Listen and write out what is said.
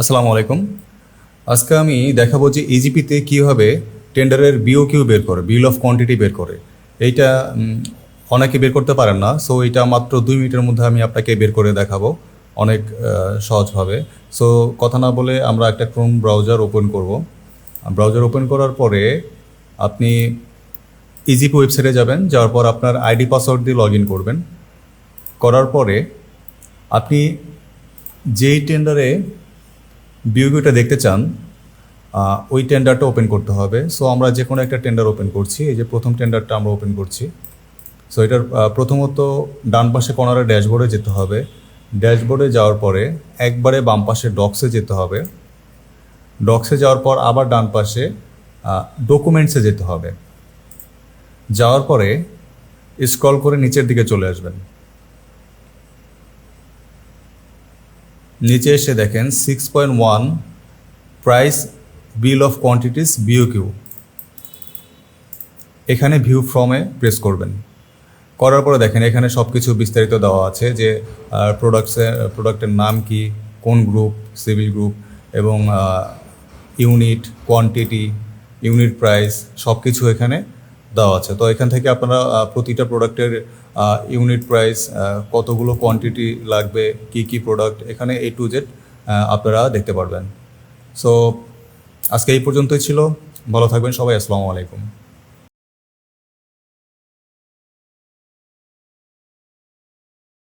আসসালামু আলাইকুম। আজকে আমি দেখাবো যে ইজিপিতে কীভাবে টেন্ডারের বিও কিউ বের করে, বিল অফ কোয়ান্টিটি বের করে। এইটা অনেকে বের করতে পারেন না, সো এটা মাত্র দুই মিনিটের মধ্যে আমি আপনাকে বের করে দেখাবো অনেক সহজভাবে। সো কথা না বলে আমরা একটা ক্রোম ব্রাউজার ওপেন করব। ব্রাউজার ওপেন করার পরে আপনি ইজিপি ওয়েবসাইটে যাবেন, যাওয়ার পর আপনার আইডি পাসওয়ার্ড দিয়ে লগ ইন করবেন। করার পরে আপনি যেই টেন্ডারে বিওকিউটা দেখতে চান ওই টেন্ডারটা ওপেন করতে হবে। সো আমরা যে কোনো একটা টেন্ডার ওপেন করছি, এই যে প্রথম টেন্ডারটা আমরা ওপেন করছি। সো এটার প্রথমত ডান পাশে কর্নারে ড্যাশবোর্ডে যেতে হবে। ড্যাশবোর্ডে যাওয়ার পরে একবারে বাম পাশে ডক্সে যেতে হবে। ডক্সে যাওয়ার পর আবার ডান পাশে ডকুমেন্টসে যেতে হবে। যাওয়ার পরে স্ক্রল করে নিচের দিকে চলে আসবেন। নিচে এসে দেখেন six point one price bill of quantities B O Q view ফ্রমে press করবেন। করার পরে দেখেন এখানে সব কিছু বিস্তারিত দেওয়া আছে যে প্রোডাক্টসের প্রোডাক্টের নাম কি, কোন গ্রুপ সিভিল গ্রুপ এবং ইউনিট কোয়ান্টিটি ইউনিট প্রাইস সব কিছু এখানে দেওয়া আছে। তো এখান থেকে আপনারা প্রতিটা প্রোডাক্টের ইউনিট প্রাইস কতগুলো কোয়ান্টিটি লাগবে, কি কি প্রোডাক্ট এখানে এ টু জেড আপনারা দেখতে পারবেন। সো আজকে এই পর্যন্তই ছিল। ভালো থাকবেন, সবাই, আসসালামু আলাইকুম।